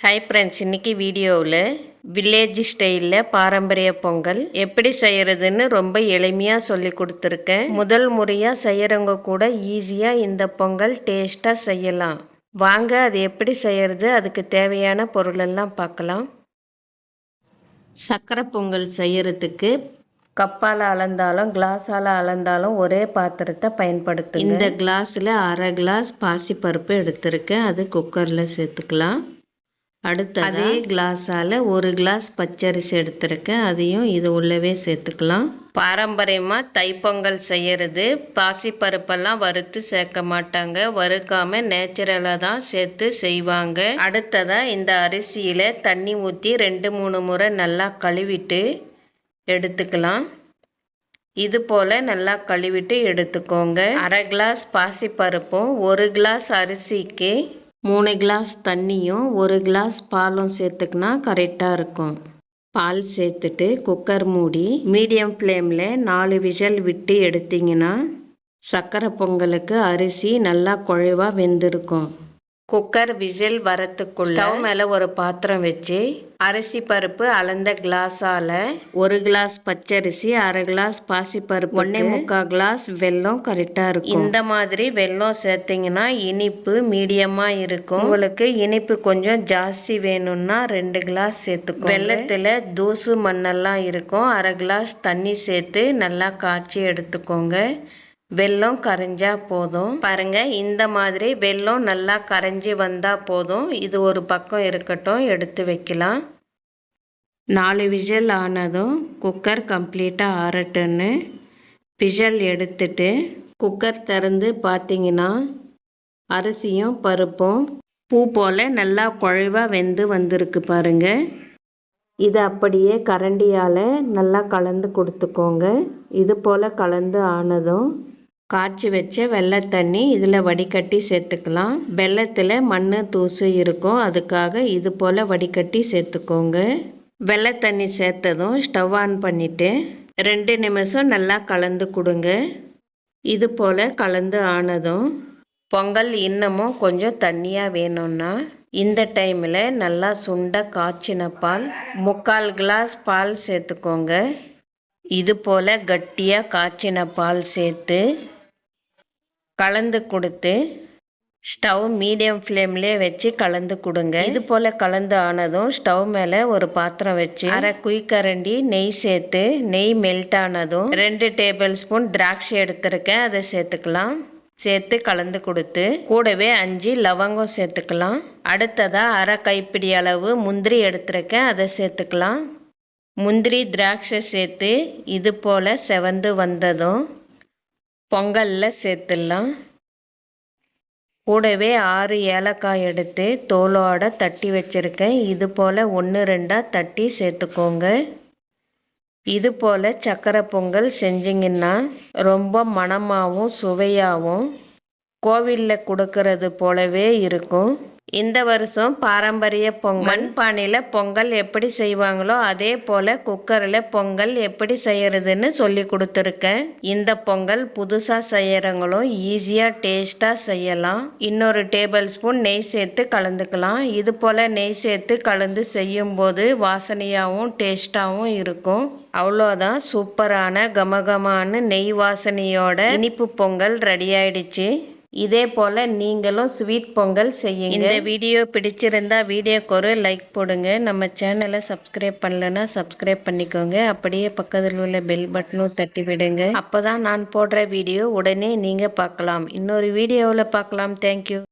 Hi friends இன்றைக்கி வீடியோவில் village ஸ்டைலில் பாரம்பரிய பொங்கல் எப்படி செய்கிறதுன்னு ரொம்ப எளிமையாக சொல்லி கொடுத்துருக்கேன். முதல் முறையாக செய்கிறவங்க கூட ஈஸியாக இந்த பொங்கல் டேஸ்ட்டாக செய்யலாம். வாங்க அது எப்படி செய்கிறது அதுக்கு தேவையான பொருளெல்லாம் பார்க்கலாம். சக்கரை பொங்கல் செய்கிறதுக்கு கப்பால் அளந்தாலும் கிளாஸால் அளந்தாலும் ஒரே பாத்திரத்தை பயன்படுத்து இந்த கிளாஸில் அரை கிளாஸ் பாசிப்பருப்பு எடுத்திருக்கேன். அது குக்கரில் சேர்த்துக்கலாம். அடுத்து அதே கிளாஸால் ஒரு கிளாஸ் பச்சரிசி எடுத்திருக்கேன். அதையும் இது உள்ளவே சேர்த்துக்கலாம். பாரம்பரியமாக தைப்பொங்கல் செய்யறது. பாசிப்பருப்பெல்லாம் வறுத்து சேர்க்க மாட்டாங்க. வறுக்காம நேச்சுரலாக தான் சேர்த்து செய்வாங்க. அடுத்ததாக இந்த அரிசியில் தண்ணி ஊற்றி ரெண்டு மூணு முறை நல்லா கழுவிட்டு எடுத்துக்கலாம். இது போல் நல்லா கழுவிட்டு எடுத்துக்கோங்க. அரை கிளாஸ் பாசிப்பருப்பும் ஒரு கிளாஸ் அரிசிக்கு மூணு கிளாஸ் தண்ணியும் ஒரு கிளாஸ் பாலும் சேர்த்துக்கினா கரெக்டாக இருக்கும். பால் சேர்த்துட்டு குக்கர் மூடி மீடியம் ஃப்ளேமில் நாலு விசில் விட்டு எடுத்திங்கன்னா சர்க்கரை பொங்கலுக்கு அரிசி நல்லா குழைவாக வெந்திருக்கும். குக்கர் விசில் வரத்துக்குள்ள ஸ்டவ் மேலே ஒரு பாத்திரம் வச்சு அரிசி பருப்பு அளந்த கிளாஸால் ஒரு கிளாஸ் பச்சரிசி அரை கிளாஸ் பாசிப்பருப்பு ஒன்றே முக்கால் கிளாஸ் வெல்லம் கரெக்டாக இருக்கும். இந்த மாதிரி வெல்லம் சேர்த்திங்கன்னா இனிப்பு மீடியமாக இருக்கும். உங்களுக்கு இனிப்பு கொஞ்சம் ஜாஸ்தி வேணும்னா ரெண்டு கிளாஸ் சேர்த்துக்கோ வெள்ளத்தில் தூசு மண்ணெல்லாம் இருக்கும். அரை கிளாஸ் தண்ணி சேர்த்து நல்லா காய்ச்சி எடுத்துக்கோங்க. வெல்லம் கரைஞ்சா போதும். பாருங்க இந்த மாதிரி வெல்லம் நல்லா கரைஞ்சி வந்தால் போதும். இது ஒரு பக்கம் இருக்கட்டும் எடுத்து வைக்கலாம். நாலு விஜல் ஆனதும் குக்கர் கம்ப்ளீட்டாக ஆறட்டுன்னு விசில் எடுத்துட்டு குக்கர் திறந்து பார்த்தீங்கன்னா அரிசியும் பருப்பும் பூ போல் நல்லா குழைவாக வெந்து வந்திருக்கு பாருங்கள் இது அப்படியே கரண்டியால் நல்லா கலந்து கொடுத்துக்கோங்க. இது போல் கலந்து ஆனதும் காய்ச்சி வச்ச வெள்ளை தண்ணி இதில் வடிகட்டி சேர்த்துக்கலாம். வெள்ளத்தில் மண் தூசு இருக்கும். அதுக்காக இது போல் வடிகட்டி சேர்த்துக்கோங்க. வெள்ளை தண்ணி சேர்த்ததும் ஸ்டவ் ஆன் பண்ணிவிட்டு ரெண்டு நிமிஷம் நல்லா கலந்து கொடுங்க. இது போல் கலந்து ஆனதும் பொங்கல் இன்னமும் கொஞ்சம் தண்ணியாக வேணும்னா இந்த டைமில் நல்லா சுண்ட காய்ச்சின பால் முக்கால் கிளாஸ் பால் சேர்த்துக்கோங்க. இது போல் கட்டியாக காய்ச்சின பால் சேர்த்து கலந்து கொடுத்து ஸ்டவ் மீடியம் ஃப்ளேம்லேயே வச்சு கலந்து கொடுங்க. இது போல் கலந்து ஆனதும் ஸ்டவ் மேலே ஒரு பாத்திரம் வச்சு அரை குயிக்கரண்டி நெய் சேர்த்து நெய் மெல்ட் ஆனதும் ரெண்டு டேபிள் ஸ்பூன் திராட்சை எடுத்திருக்கேன். அதை சேர்த்துக்கலாம். சேர்த்து கலந்து கொடுத்து கூடவே அஞ்சு லவங்கம் சேர்த்துக்கலாம். அடுத்ததாக அரை கைப்பிடி அளவு முந்திரி எடுத்திருக்கேன். அதை சேர்த்துக்கலாம். முந்திரி திராட்சை சேர்த்து இது போல் செவந்து வந்ததும் பொங்கலில் சேர்த்துடலாம். கூடவே ஆறு ஏலக்காய் எடுத்து தோலோட தட்டி வச்சுருக்கேன். இது போல் ஒன்று ரெண்டாக தட்டி சேர்த்துக்கோங்க. இது போல் சக்கரை பொங்கல் செஞ்சிங்கன்னா ரொம்ப மணமாகவும் சுவையாகவும் கோவிலில் கொடுக்கறது போலவே இருக்கும். இந்த வருஷம் பாரம்பரிய பொங்கல். மண்பானையில் பொங்கல் எப்படி செய்வாங்களோ அதே போல் குக்கரில் பொங்கல் எப்படி செய்யறதுன்னு சொல்லி கொடுத்துருக்கேன். இந்த பொங்கல் புதுசாக செய்கிறவங்களும் ஈஸியாக டேஸ்ட்டாக செய்யலாம். இன்னொரு டேபிள் ஸ்பூன் நெய் சேர்த்து கலந்துக்கலாம். இது போல் நெய் சேர்த்து கலந்து செய்யும்போது வாசனையாகவும் டேஸ்ட்டாகவும் இருக்கும். அவ்வளோதான் சூப்பரான கமகமான நெய் வாசனையோட இனிப்பு பொங்கல் ரெடி ஆயிடுச்சு. இதே போல் நீங்களும் ஸ்வீட் பொங்கல் செய்யுங்க. இந்த வீடியோ பிடிச்சிருந்தா வீடியோக்கு ஒரு லைக் போடுங்க. நம்ம சேனலை சப்ஸ்கிரைப் பண்ணலன்னா சப்ஸ்கிரைப் பண்ணிக்கோங்க. அப்படியே பக்கத்தில் உள்ள பெல் பட்டனும் தட்டி விடுங்க. அப்போ தான் நான் போடுற வீடியோ உடனே நீங்கள் பார்க்கலாம். இன்னொரு வீடியோவில் பார்க்கலாம். தேங்க்யூ